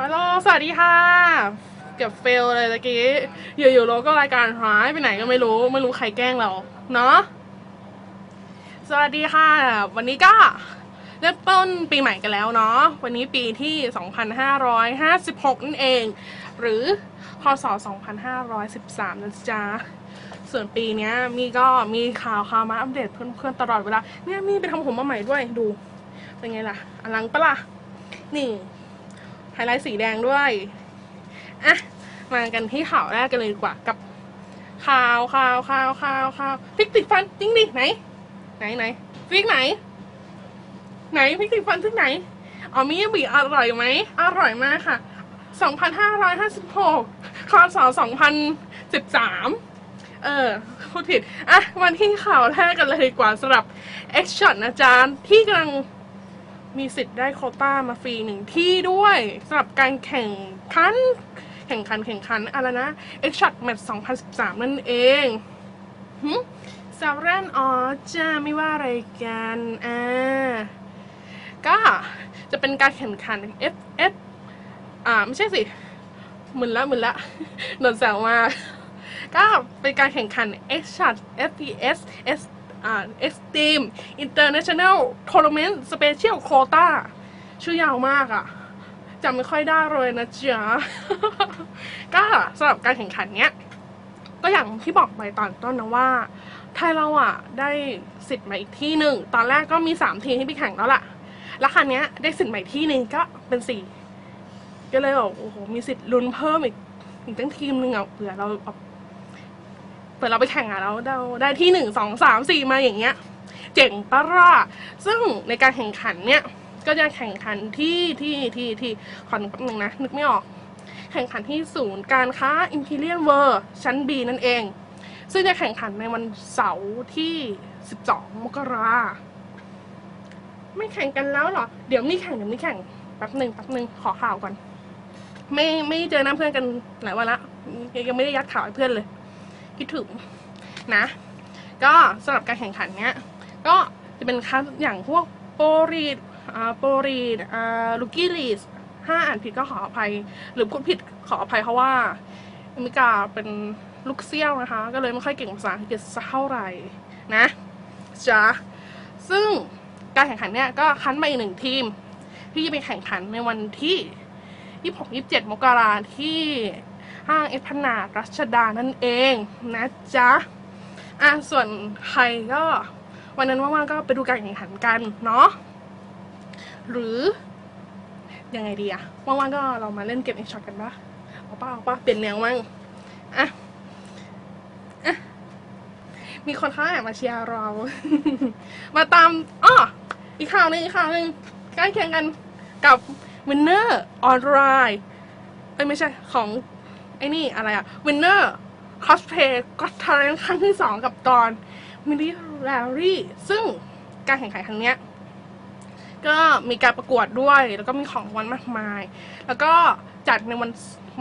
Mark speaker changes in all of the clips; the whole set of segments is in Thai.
Speaker 1: ฮัลโหล สวัสดีค่ะ เก็บเฟลเลยตะกี้อยู่ๆโลก็รายการหายไปไหนก็ไม่รู้ ไม่รู้ใครแกล้งเรา เนาะ สวัสดีค่ะ วันนี้ก็เริ่มต้นปีใหม่กันแล้วเนาะ วันนี้ปีที่ 2556 นั่นเอง หรือพศ 2513 นะจ๊ะ ส่วนปีเนี้ยมีก็มีข่าวข่าวมาอัปเดตเพื่อนๆตลอดเวลา เนี่ยมีไปทำผมมาใหม่ด้วยดู เป็นไงล่ะ อลังปะล่ะ นี่ ฮไลท์สีแดงด้วยอะมากันที่ข่าวแรกกันเลยดีกว่ากับข่าวข่าวข่าวข่าวข่าวพริกติดฟันจริงดิไหน ไหนไหนพริกไหน ไหนพริกติดฟันที่ไหนอ๋อมิยาบิอร่อยไหมอร่อยมากค่ะ 2,556คศ2013 เออพูดผิด อะวันที่ข่าวแรกกันเลยดีกว่าสำหรับ X Shot นะจ๊ะที่กำลัง มีสิทธิ์ได้โควต้ามาฟรีหนึ่งที่ด้วยสำหรับการแข่งขัน แข่งขันแข่งขันอะไรนะ X Shot Match 2013 นั่นเองหืมซารันอ๋อจ้าไม่ว่าอะไรกันอ่าก็จะเป็นการแข่งขัน F F อ่า ไม่ใช่สิหมึนละหมึนละโดนแซวมากก็เป็นการแข่งขัน X Shot FPS S อ่า Extreme International Tournament Special Quota ชื่อยาวมากอะ่ะจำไม่ค่อยได้เลยนะจ๊ะ ก็สำหรับการแข่งขันเนี้ย ก็อย่างที่บอกไปตอนต้นนะว่า ไทยเราอะได้สิทธิ์มาอีกที่หนึ่ง ตอนแรกก็มีสามทีมที่ไปแข่งแล้วล่ะ แล้วครั้งนี้ยได้สิทธิ์ใหม่ที่หนึ่งก็เป็นสี่ก็เลยบอกโอ้โหมีสิทธิ์ลุ้นเพิ่มอีกอีกตั้งทีมหนึ่งอะเผื่อเราแบบ เผื่อเราไปแข่งอะแล้วเราได้ที่หนึ่งสองสามสี่มาอย่างเงี้ย เจ๋งปะล่ะซึ่งในการแข่งขันเนี่ยก็จะแข่งขันที่ที่ที่ที่ขอนึกแป๊บนึงนะ นึกไม่ออก แข่งขันที่ศูนย์การค้า Imperial World ชั้น B นั่นเอง ซึ่งจะแข่งขันในวันเสาร์ที่ 12 มกราไม่แข่งกันแล้วเหรอ เดี๋ยวมีแข่งเดี๋ยวมีแข่งแป๊บหนึ่งแป๊บหนึ่งขอข่าวก่อน ไม่ไม่เจอหน้าเพื่อนกันหลายวันละยังไม่ได้ยัดข่าวให้เพื่อนเลย คิดถึงนะ ก็สำหรับการแข่งขันเนี้ย ก็จะเป็นคัสอย่างพวกโปรีดอ่าโปรีดอ่าลูกี้ลีสถ้าอ่านผิดก็ขออภัย หรือพูดผิดขออภัยเพราะว่าอเมริกาเป็นลูกเซี่ยวนะคะ ก็เลยไม่ค่อยเก่งภาษาอังกฤษสักเท่าไหร่นะจ้ะซึ่งการแข่งขันเนี้ยก็คั้นมาอีกหนึ่งทีม ที่จะไปแข่งขันในวันที่ 26-27 มกราที่ ห้างเอพนารัชดานั่นเองนะจ๊ะอะส่วนใครก็วันนั้นว่างๆก็ไปดูการแข่งขันกันเนาะหรือยังไงดีอะว่างๆก็เรามาเล่นเกมเอ็กช็อตกันปะเอาปะเอาปะเปลี่ยนแนวมั่งอะอะมีคนเขาแอบมาเชียร์เรา มาตามอ้ออีกข่าวหนึงอีกข่าวหนึงใกล้เคียงกันกับวินเนอร์ออนไลน์เอ้ยไม่ใช่ของ ไอ้นี่อะไรอะวินเนอร์คอสเพย์ก็ทาเลนครั้งที่สองกับตอนมินิแรลลี่ ซึ่งการแข่งขันครั้งเนี้ยก็มีการประกวดด้วย แล้วก็มีของรางวันมากมาย แล้วก็จัดในวัน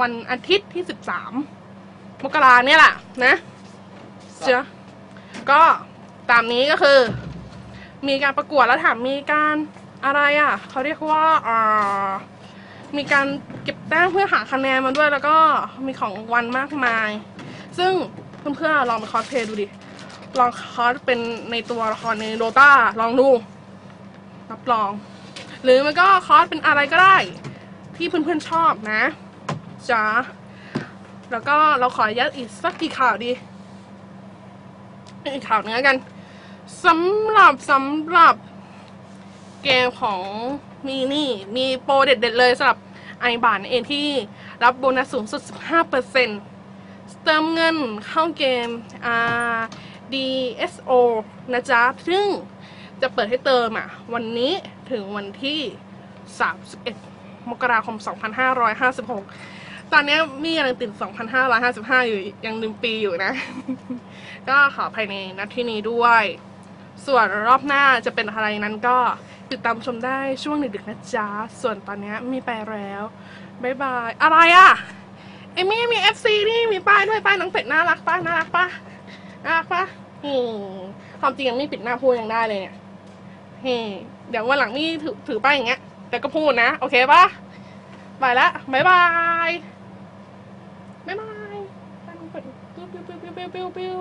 Speaker 1: วันอาทิตย์ที่ 13 มกราเนี่ยแหละนะเจ้าก็ตามนี้ก็คือ มีการประกวดแล้วถามมีการอะไรอะ เขาเรียกว่าอ่า มีการเก็บแต้มเพื่อหาคะแนนมาด้วยแล้วก็มีของวันมากมาย ซึ่งเพื่อนๆลองไปคอสเพลย์ดูดิ ลองคอสเป็นในตัวละครในโดตาลองดูรับรอง หรือมันก็คอสเป็นอะไรก็ได้ ที่เพื่อนๆชอบนะจ้าแล้วก็เราขอยัดอีกสักกี่ข่าวดีอีกข่าวนึงแล้วกันสำหรับสำหรับเกมของมีนี่ มีโปรเด็ดๆเลยสำหรับ ไอบานเองที่รับโบนัสสูงสุด 15%เติมเงินเข้าเกมอ่า DSO นะจ๊ะ ซึ่งจะเปิดให้เติมอะ วันนี้ถึงวันที่ 31 มกราคม 2556 ตอนนี้มียังติด 2555 อยู่ยังลืมปีอยู่นะ ก็ขอภายในนัดที่นี้ด้วย ส่วนรอบหน้าจะเป็นอะไรนั้นก็ ติดตามชมได้ช่วงดึกๆนะจ๊ะ ส่วนตอนนี้มีไปแล้วบายบาย อะไรอะเอมี่มี FC นี่มีป้ายด้วยป้ายน้องเป็ดน่ารักป้าน่ารักป้าน่ารักป้าอืมความจริงยังไม่ปิดหน้าพูดยังได้เลยเนี่ยเฮ้เดี๋ยววันหลังมี่ถือถือป้ายอย่างเงี้ย แต่ก็พูดนะ โอเคปะไปละบายบายบายบายไปลงไปปิ้วปิ้วปิ้วปิ้วปิ้วปิ้ว